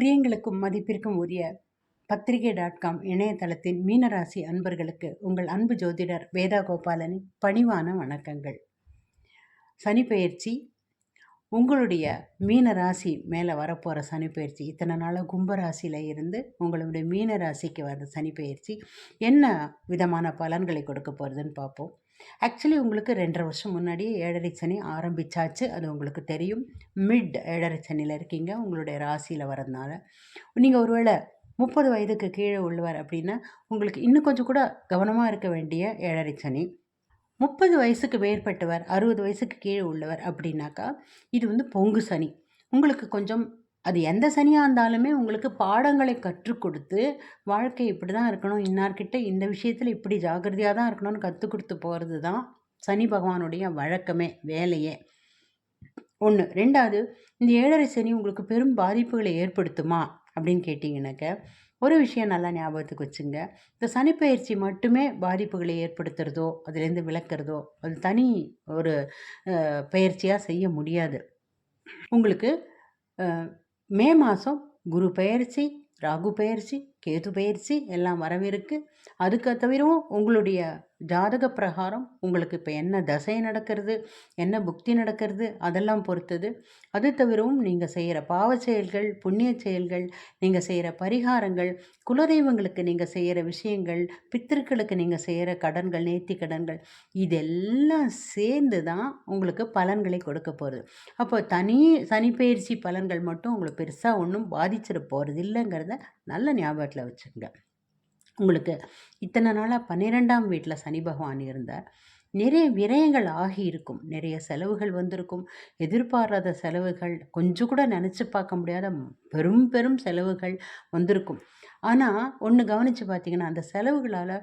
பிரியங்களுக்கும் மதிப்பிற்கும் உரிய பத்திரிகை டாட் காம் இணையதளத்தின் மீனராசி அன்பர்களுக்கு உங்கள் அன்பு ஜோதிடர் வேதா கோபாலனின் பணிவான வணக்கங்கள். சனி உங்களுடைய மீன ராசி மேலே வரப்போகிற சனி பயிற்சி இத்தனை நாளாக கும்பராசியில் இருந்து உங்களுடைய மீன ராசிக்கு வர சனி பயிற்சி என்ன விதமான பலன்களை கொடுக்க போகிறதுன்னு பார்ப்போம். ஆக்சுவலி உங்களுக்கு ரெண்டரை வருஷம் முன்னாடியே ஏழரை சனி ஆரம்பித்தாச்சு அது உங்களுக்கு தெரியும். மிட் ஏழரை சனியில் இருக்கீங்க. உங்களுடைய ராசியில் வரதுனால நீங்கள் ஒருவேளை முப்பது வயதுக்கு கீழே உள்ளவர் அப்படின்னா உங்களுக்கு இன்னும் கொஞ்சம் கூட கவனமாக இருக்க வேண்டிய ஏழரை சனி. முப்பது வயசுக்கு மேற்பட்டவர் அறுபது வயசுக்கு கீழே உள்ளவர் அப்படின்னாக்கா இது வந்து பொங்கு சனி. உங்களுக்கு கொஞ்சம் அது எந்த சனியாக இருந்தாலுமே உங்களுக்கு பாடங்களை கற்றுக் கொடுத்து வாழ்க்கை இப்படி தான் இருக்கணும் இன்னார்கிட்ட இந்த விஷயத்தில் இப்படி ஜாகிரதையாக தான் இருக்கணும்னு கற்றுக் கொடுத்து போகிறது தான் சனி பகவானுடைய வழக்கமே வேலையே. ஒன்று ரெண்டாவது இந்த ஏழரை சனி உங்களுக்கு பெரும் பாதிப்புகளை ஏற்படுத்துமா அப்படின்னு கேட்டிங்கனாக்க ஒரு விஷயம் நல்லா ஞாபகத்துக்கு வச்சுங்க. இந்த சனிப்பயிற்சி மட்டுமே பாதிப்புகளை ஏற்படுத்துறதோ அதுலேருந்து விளக்குறதோ அது தனி ஒரு பயிற்சியாக செய்ய முடியாது. உங்களுக்கு மே மாதம் குரு பயிற்சி ராகு பயிற்சி கேது பயிற்சி எல்லாம் வரவிருக்கு. அதுக்கு தவிரவும் உங்களுடைய ஜாதக பிரகாரம் உங்களுக்கு இப்போ என்ன தசை நடக்கிறது என்ன புக்தி நடக்கிறது அதெல்லாம் பொறுத்தது. அது தவிரவும் நீங்கள் செய்கிற பாவ செயல்கள் புண்ணிய செயல்கள் நீங்கள் செய்கிற பரிகாரங்கள் குலதெய்வங்களுக்கு நீங்கள் செய்கிற விஷயங்கள் பித்திருக்களுக்கு நீங்கள் செய்கிற கடன்கள் நேர்த்தி கடன்கள் இதெல்லாம் சேர்ந்து தான் உங்களுக்கு பலன்களை கொடுக்க போகிறது அப்போ தனி சனிப்பயிற்சி பலன்கள் மட்டும் உங்களுக்கு பெருசாக ஒன்றும் பாதிச்சிட போகிறது இல்லைங்கிறத நல்ல ஞாபகத்தில் வச்சுங்க உங்களுக்கு இத்தனை நாளாக பன்னிரெண்டாம் வீட்டில் சனி பகவான் இருந்தார் நிறைய விரயங்கள் ஆகியிருக்கும் நிறைய செலவுகள் வந்திருக்கும். எதிர்பாராத செலவுகள் கொஞ்சம் கூட நினச்சி பார்க்க முடியாத பெரும் பெரும் செலவுகள் வந்திருக்கும். ஆனால் ஒன்று கவனித்து பார்த்தீங்கன்னா அந்த செலவுகளால்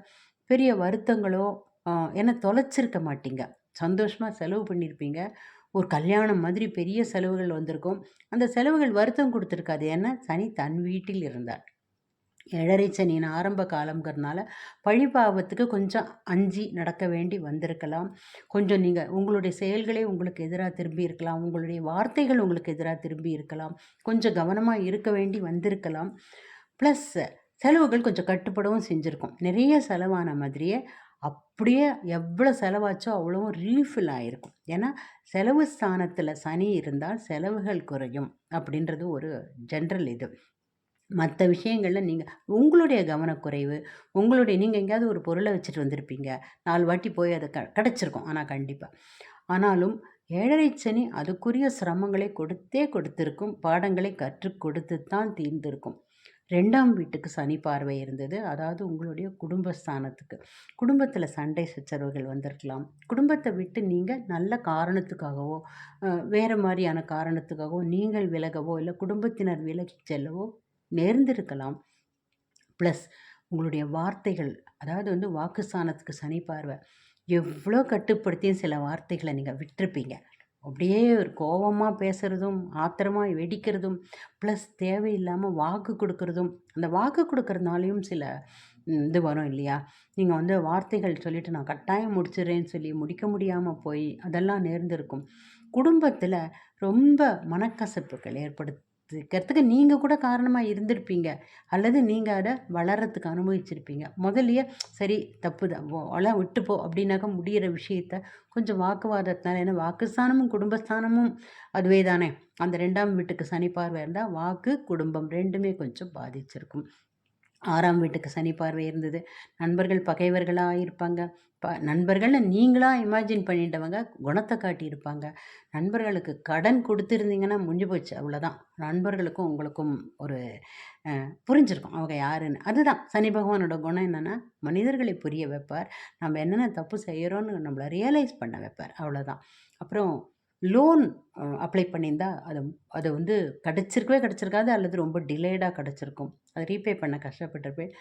பெரிய வருத்தங்களோ ஏன்னா தொலைச்சிருக்க மாட்டீங்க. சந்தோஷமாக செலவு பண்ணியிருப்பீங்க ஒரு கல்யாணம் மாதிரி பெரிய செலவுகள் வந்திருக்கும். அந்த செலவுகள் வருத்தம் கொடுத்துருக்காது. ஏன்னா சனி தன் வீட்டில் இருந்தார். ஏழரை சனியின் ஆரம்ப காலங்கிறதுனால பழிபாவத்துக்கு கொஞ்சம் அஞ்சி நடக்க வேண்டி வந்திருக்கலாம். கொஞ்சம் நீங்கள் உங்களுடைய செயல்களே உங்களுக்கு எதிராக திரும்பி இருக்கலாம். உங்களுடைய வார்த்தைகள் உங்களுக்கு எதிராக திரும்பி இருக்கலாம். கொஞ்சம் கவனமாக இருக்க வேண்டி வந்திருக்கலாம். ப்ளஸ் செலவுகள் கொஞ்சம் கட்டுப்படவும் செஞ்சுருக்கோம். நிறைய செலவான மாதிரியே அப்படியே எவ்வளோ செலவாச்சோ அவ்வளவும் ரீஃபில் ஆகிருக்கும் ஏன்னா செலவு ஸ்தானத்தில் சனி இருந்தால் செலவுகள் குறையும் அப்படின்றது ஒரு ஜென்ரல் இது. மற்ற விஷயங்களில் நீங்கள் உங்களுடைய கவனக்குறைவு உங்களுடைய நீங்கள் எங்கேயாவது ஒரு பொருளை வச்சுட்டு வந்திருப்பீங்க. நாலு வாட்டி போய் அதை க கிடச்சிருக்கும். ஆனால் கண்டிப்பாக ஆனாலும் ஏழரை சனி அதுக்குரிய சிரமங்களை கொடுத்தே கொடுத்துருக்கும். பாடங்களை கற்றுக் கொடுத்து தான் தீர்ந்திருக்கும். ரெண்டாம் வீட்டுக்கு சனி பார்வை இருந்தது. அதாவது உங்களுடைய குடும்பஸ்தானத்துக்கு. குடும்பத்தில் சண்டை சச்சரவுகள் வந்திருக்கலாம். குடும்பத்தை விட்டு நீங்கள் நல்ல காரணத்துக்காகவோ வேறு மாதிரியான காரணத்துக்காகவோ நீங்கள் விலகவோ இல்லை குடும்பத்தினர் விலகி செல்லவோ நேர்ந்திருக்கலாம். ப்ளஸ் உங்களுடைய வார்த்தைகள் அதாவது வந்து வாக்குஸ்தானத்துக்கு சனி பார்வை எவ்வளோ கட்டுப்படுத்தியும் சில வார்த்தைகளை நீங்கள் விட்டுருப்பீங்க. அப்படியே ஒரு கோபமாக பேசுகிறதும் ஆத்திரமாக வெடிக்கிறதும் ப்ளஸ் தேவையில்லாமல் வாக்கு கொடுக்குறதும் அந்த வாக்கு கொடுக்குறதுனாலையும் சில இது வரும் இல்லையா? நீங்கள் வந்து வார்த்தைகள் சொல்லிவிட்டு நான் கட்டாயம் முடிச்சிடுறேன்னு சொல்லி முடிக்க முடியாமல் போய் அதெல்லாம் நேர்ந்திருக்கும். குடும்பத்தில் ரொம்ப மனக்கசப்புகள் ஏற்படுத்த இருக்கிறதுக்கு நீங்கள் கூட காரணமாக இருந்திருப்பீங்க. அல்லது நீங்கள் அதை வளர்கிறதுக்கு அனுபவிச்சிருப்பீங்க முதல்லையே சரி தப்பு தான். அவ்வளோ விட்டு போ அப்படின்னாக்க முடிகிற விஷயத்த கொஞ்சம் வாக்குவாதத்தினால ஏன்னா வாக்குஸ்தானமும் குடும்பஸ்தானமும் அதுவே தானே. அந்த ரெண்டாம் வீட்டுக்கு சனி பார்வை இருந்தால் வாக்கு குடும்பம் ரெண்டுமே கொஞ்சம் பாதிச்சிருக்கும். ஆறாம் வீட்டுக்கு சனி பார்வை இருந்தது. நண்பர்கள் பகைவர்களாக இருப்பாங்க. ப நண்பர்கள்னு நீங்களாக இமேஜின் பண்ணிட்டவங்க குணத்தை காட்டியிருப்பாங்க. நண்பர்களுக்கு கடன் கொடுத்துருந்தீங்கன்னா முடிஞ்சு போச்சு அவ்வளோதான் நண்பர்களுக்கும் உங்களுக்கும் ஒரு புரிஞ்சிருக்கும் அவங்க யாருன்னு. அதுதான் சனி பகவானோட குணம் என்னென்னா மனிதர்களை புரிய வைப்பார். நம்ம என்னென்ன தப்பு செய்கிறோன்னு நம்மளை ரியலைஸ் பண்ண வைப்பார். அவ்வளோதான் அப்புறம் லோன் அப்ளை பண்ணியிருந்தா அதை அதை வந்து கிடச்சிருக்கவே கிடச்சிருக்காது அல்லது ரொம்ப டிலேடாக கிடச்சிருக்கும். அதை ரீபே பண்ண கஷ்டப்பட்டிருப்பேன்.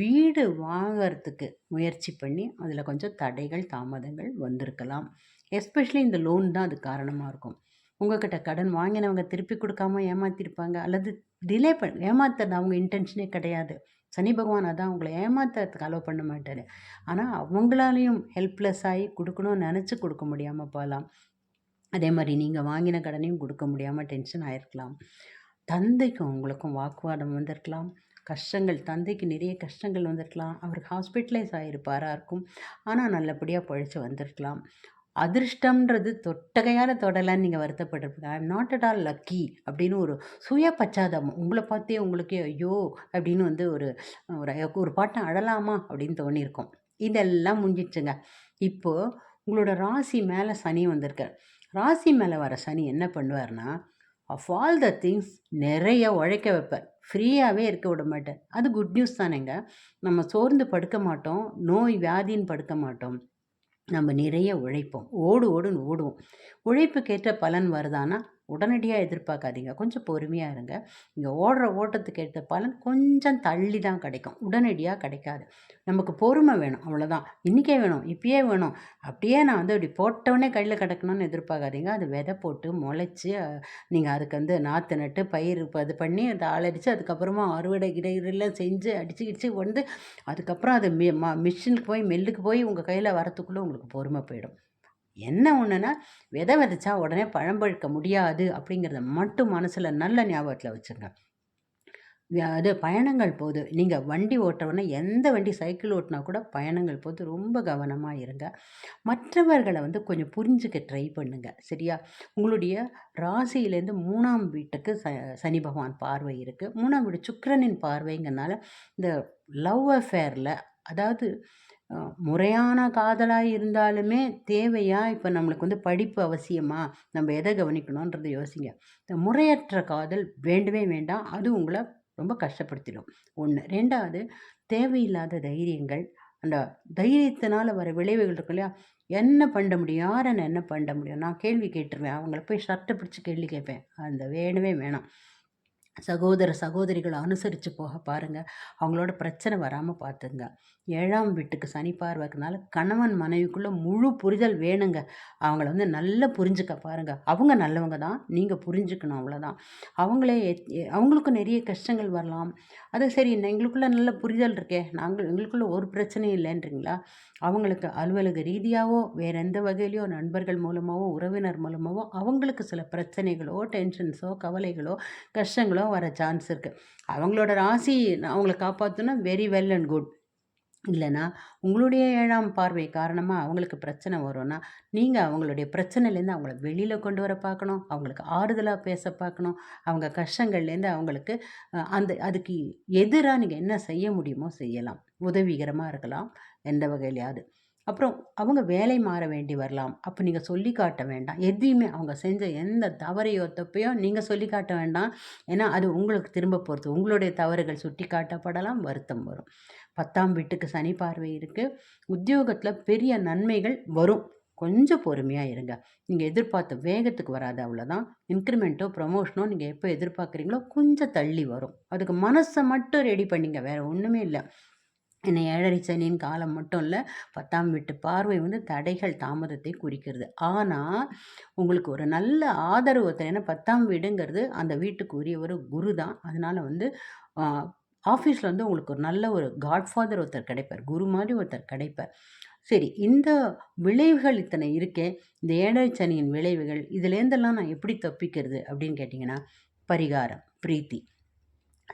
வீடு வாங்கிறதுக்கு முயற்சி பண்ணி அதில் கொஞ்சம் தடைகள் தாமதங்கள் வந்திருக்கலாம். எஸ்பெஷலி இந்த லோன் தான் அது காரணமாக இருக்கும். உங்கள்கிட்ட கடன் வாங்கினவங்க திருப்பி கொடுக்காம ஏமாற்றிருப்பாங்க அல்லது டிலே பண்ண ஏமாத்துறது அவங்க இன்டென்ஷனே கிடையாது. சனி பகவான் அதான் உங்களை ஏமாத்துறதுக்கு அலோவ் பண்ண மாட்டார். ஆனால் அவங்களாலையும் ஹெல்ப்லெஸ் ஆகி கொடுக்கணும்னு நினச்சி கொடுக்க முடியாமல் போகலாம். அதே மாதிரி நீங்கள் வாங்கின கடனையும் கொடுக்க முடியாமல் டென்ஷன் ஆகிருக்கலாம் தந்தைக்கும் உங்களுக்கும் வாக்குவாதம் வந்திருக்கலாம். கஷ்டங்கள் தந்தைக்கு நிறைய கஷ்டங்கள் வந்திருக்கலாம். அவர் ஹாஸ்பிட்டலைஸ் ஆகிருப்பாரா இருக்கும். ஆனால் நல்லபடியாக பழிச்சு வந்திருக்கலாம். அதிர்ஷ்டம்ன்றது தொட்டகையால் தொடலான்னு நீங்கள் வருத்தப்பட்டிருப்பீங்க. I am not at all lucky அப்படின்னு ஒரு சுய பச்சாதம் உங்களை பார்த்தே உங்களுக்கே ஐயோ அப்படின்னு வந்து ஒரு ஒரு ஒரு பாட்டம் அழலாமா அப்படின்னு தோணியிருக்கும். இதெல்லாம் முடிஞ்சிடுச்சுங்க. இப்போது உங்களோட ராசி மேலே சனி வந்திருக்கார். ராசி மேலே வர சனி என்ன பண்ணுவார்னா ஆஃப் ஆல் த திங்ஸ் நிறைய உழைக்க வைப்பார். ஃப்ரீயாகவே இருக்க விட மாட்டேன் அது குட் நியூஸ் தானேங்க. நம்ம சோர்ந்து படுக்க மாட்டோம். நோய் வியாதின்னு படுக்க மாட்டோம். நம்ம நிறைய உழைப்போம். ஓடு ஓடுன்னு ஓடுவோம். உழைப்புக்கேற்ற பலன் வருதானா உடனடியாக எதிர்பார்க்காதீங்க. கொஞ்சம் பொறுமையாக இருங்க. இங்கே ஓடுற ஓட்டத்துக்கு ஏற்ற பலன் கொஞ்சம் தள்ளி தான் கிடைக்கும். உடனடியாக கிடைக்காது. நமக்கு பொறுமை வேணும். அவ்வளோதான் இன்றைக்கே வேணும். இப்பயே வேணும். அப்படியே நான் வந்து அப்படி போட்டவொடனே கையில் கிடக்கணும்னு எதிர்பார்க்காதீங்க. அது விதை போட்டு முளைச்சி நீங்கள் அதுக்கு வந்து நாற்று நட்டு பயிர் இது பண்ணி அதை ஆளடிச்சு அதுக்கப்புறமா அறுவடை கிடைலாம் செஞ்சு அடிச்சு கிடிச்சு வந்து அதுக்கப்புறம் அது மி மிஷினுக்கு போய் மில்லுக்கு போய் உங்கள் கையில் வரத்துக்குள்ளே உங்களுக்கு பொறுமை போயிடும். என்ன ஒன்றுனா விதை விதைச்சா உடனே பழம் பழுக்க முடியாது அப்படிங்கிறத மட்டும் மனசில் நல்ல ஞாபகத்தில் வச்சுங்க அது பயணங்கள் போது நீங்கள் வண்டி ஓட்டுறவொன்னே எந்த வண்டி சைக்கிள் ஓட்டினா கூட பயணங்கள் போது ரொம்ப கவனமாக இருங்க. மற்றவர்களை வந்து கொஞ்சம் புரிஞ்சுக்க ட்ரை பண்ணுங்க சரியா? உங்களுடைய ராசியிலேருந்து மூணாம் வீட்டுக்கு ச சனி பகவான் பார்வை இருக்குது மூணாம் வீடு சுக்கரனின் பார்வைங்கிறனால இந்த லவ் அஃபேரில் அதாவது முறையான காதலாக இருந்தாலுமே தேவையா? இப்போ நம்மளுக்கு வந்து படிப்பு அவசியமா? நம்ம எதை கவனிக்கணுன்றதை யோசிங்க. இந்த முறையற்ற காதல் வேண்டவே வேண்டாம். அது உங்களை ரொம்ப கஷ்டப்படுத்திடும். ஒன்று ரெண்டாவது தேவையில்லாத தைரியங்கள். அந்த தைரியத்தினால் வர விளைவுகள் இருக்கு இல்லையா? என்ன பண்ண முடியும்? யாரை என்ன பண்ண முடியும்? நான் கேள்வி கேட்டுருவேன். அவங்கள போய் ஷர்ட்டை பிடிச்சி கேள்வி கேட்பேன். அந்த வேணவே வேணாம். சகோதர சகோதரிகளை அனுசரித்து போக பாருங்கள் அவங்களோட பிரச்சனை வராமல் பார்த்துங்க ஏழாம் வீட்டுக்கு சனி பார்வைக்குனால கணவன் மனைவிக்குள்ளே முழு புரிதல் வேணுங்க. அவங்கள வந்து நல்லா புரிஞ்சுக்க பாருங்கள் அவங்க நல்லவங்க தான் நீங்கள் புரிஞ்சுக்கணும் அவ்வளோதான் அவங்களே அவங்களுக்கும் நிறைய கஷ்டங்கள் வரலாம். அது சரி எங்களுக்குள்ளே நல்ல புரிதல் இருக்கே. நாங்கள் எங்களுக்குள்ளே ஒரு பிரச்சனையும் இல்லைன்றீங்களா? அவங்களுக்கு அலுவலக ரீதியாகவோ வேறு எந்த வகையிலையோ நண்பர்கள் மூலமாகவோ உறவினர் மூலமாகவோ அவங்களுக்கு சில பிரச்சனைகளோ டென்ஷன்ஸோ கவலைகளோ கஷ்டங்களோ வர சான்ஸ் இருக்குது அவங்களோட ராசி அவங்கள காப்பாற்றணும் வெரி வெல் அண்ட் குட் இல்லைன்னா உங்களுடைய ஏழாம் பார்வை காரணமாக அவங்களுக்கு பிரச்சனை வரும்னா நீங்கள் அவங்களுடைய பிரச்சனையிலேருந்து அவங்கள வெளியில் கொண்டு வர பார்க்கணும். அவங்களுக்கு ஆறுதலாக பேச பார்க்கணும். அவங்க கஷ்டங்கள்லேருந்து அவங்களுக்கு அந்த அதுக்கு எதிராக நீங்கள் என்ன செய்ய முடியுமோ செய்யலாம். உதவிகரமாக இருக்கலாம். எந்த வகையிலையாவது. அப்புறம் அவங்க வேலை மாற வேண்டி வரலாம். அப்போ நீங்கள் சொல்லி காட்ட வேண்டாம். எதையுமே அவங்க செஞ்ச எந்த தவறையோ தப்பையோ நீங்கள் சொல்லி காட்ட வேண்டாம். ஏன்னா அது உங்களுக்கு திரும்ப பொறுத்து. உங்களுடைய தவறுகள் சுட்டி காட்டப்படலாம். வருத்தம் வரும். பத்தாம் வீட்டுக்கு சனி பார்வை இருக்குது உத்தியோகத்தில் பெரிய நன்மைகள் வரும். கொஞ்சம் பொறுமையாக இருங்க. நீங்கள் எதிர்பார்த்த வேகத்துக்கு வராது அவ்வளோதான் இன்க்ரிமெண்ட்டோ ப்ரமோஷனோ நீங்கள் எப்போ எதிர்பார்க்குறீங்களோ கொஞ்சம் தள்ளி வரும். அதுக்கு மனசை மட்டும் ரெடி பண்ணிங்க. வேறு ஒன்றுமே இல்லை. என்னை ஏழரை சனியின் காலம் மட்டும் இல்லை பத்தாம் வீட்டு பார்வை வந்து தடைகள் தாமதத்தை குறிக்கிறது. ஆனால் உங்களுக்கு ஒரு நல்ல ஆதரவு ஏன்னா பத்தாம் வீடுங்கிறது அந்த வீட்டுக்கு உரிய ஒரு குரு தான் அதனால் வந்து ஆஃபீஸில் வந்து உங்களுக்கு ஒரு நல்ல ஒரு காட்ஃபாதர் ஒருத்தர் கிடைப்பார். குரு மாதிரி ஒருத்தர் கிடைப்பார். சரி இந்த விளைவுகள் இத்தனை இருக்கே இந்த ஏழை சனியின் விளைவுகள் இதுலேருந்தெல்லாம் நான் எப்படி தப்பிக்கிறது அப்படின்னு கேட்டிங்கன்னா பரிகாரம் பிரீத்தி.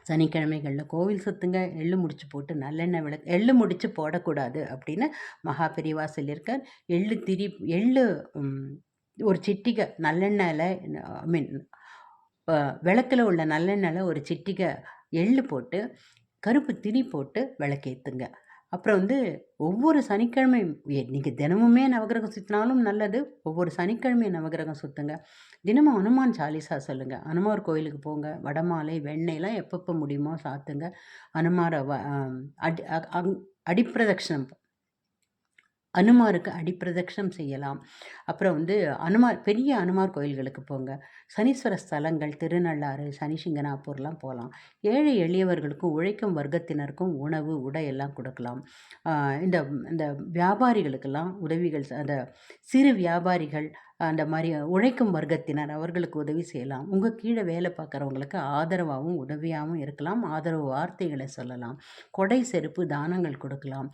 சனிக்கிழமைகளில் கோவில் சுத்துங்க எள்ளு முடிச்சு போட்டு நல்லெண்ணெய் விளக்கு எள்ளு முடிச்சு போடக்கூடாது அப்படின்னு மகா பெரியவா சொல்லியிருக்கார். எள்ளு திரி எள்ளு ஒரு சிட்டிகை நல்லெண்ணெயில் ஐ மீன் விளக்கில் உள்ள நல்லெண்ணெயில் ஒரு சிட்டிகை எள்ளு போட்டு கருப்பு திரி போட்டு விளக்கேற்றுங்க அப்புறம் வந்து ஒவ்வொரு சனிக்கிழமையும் நீங்கள் தினமுமே நவகிரகம் சுற்றினாலும் நல்லது. ஒவ்வொரு சனிக்கிழமையும் நவகிரகம் சுற்றுங்க தினமும் அனுமான் சாலிசா சொல்லுங்கள் அனுமார் கோயிலுக்கு போங்க. வடமாலை வெண்ணெய்லாம் எப்பப்போ முடியுமோ சாத்துங்க. அனுமாரை அடி அடிப்பிரதட்சணம் அனுமாருக்கு அடிப்பிரதட்சணம் செய்யலாம். அப்புறம் வந்து அனுமார் பெரிய அனுமார் கோயில்களுக்கு போங்க. சனீஸ்வர ஸ்தலங்கள் திருநள்ளாறு சனிசிங்கனாப்பூர்லாம் போகலாம். ஏழை எளியவர்களுக்கும் உழைக்கும் வர்க்கத்தினருக்கும் உணவு உடை எல்லாம் கொடுக்கலாம். இந்த இந்த வியாபாரிகளுக்கெல்லாம் உதவிகள் அந்த சிறு வியாபாரிகள் அந்த மாதிரி உழைக்கும் வர்க்கத்தினர் அவர்களுக்கு உதவி செய்யலாம். உங்கள் கீழே வேலை பார்க்குறவங்களுக்கு ஆதரவாகவும் உதவியாகவும் இருக்கலாம். ஆதரவு வார்த்தைகளை சொல்லலாம். கொடை செருப்பு தானங்கள் கொடுக்கலாம்.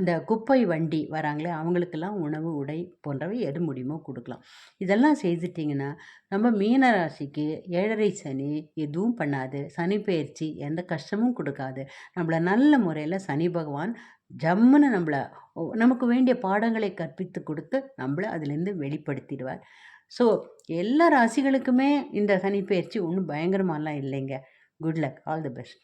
இந்த குப்பை வண்டி வராங்களே அவங்களுக்கெல்லாம் உணவு உடை போன்றவை எது முடியுமோ கொடுக்கலாம். இதெல்லாம் செய்துட்டிங்கன்னா நம்ம மீனராசிக்கு ஏழரை சனி எதுவும் பண்ணாது. சனி பயிற்சி எந்த கஷ்டமும் கொடுக்காது. நம்மளை நல்ல முறையில் சனி பகவான் ஜம்முன்னு நம்மளை நமக்கு வேண்டிய பாடங்களை கற்பித்து கொடுத்து நம்மளை அதுலேருந்து வெளிப்படுத்திடுவார். ஸோ எல்லா ராசிகளுக்குமே இந்த சனி பயிற்சி ஒன்றும் பயங்கரமாலாம் இல்லைங்க. Good luck all the best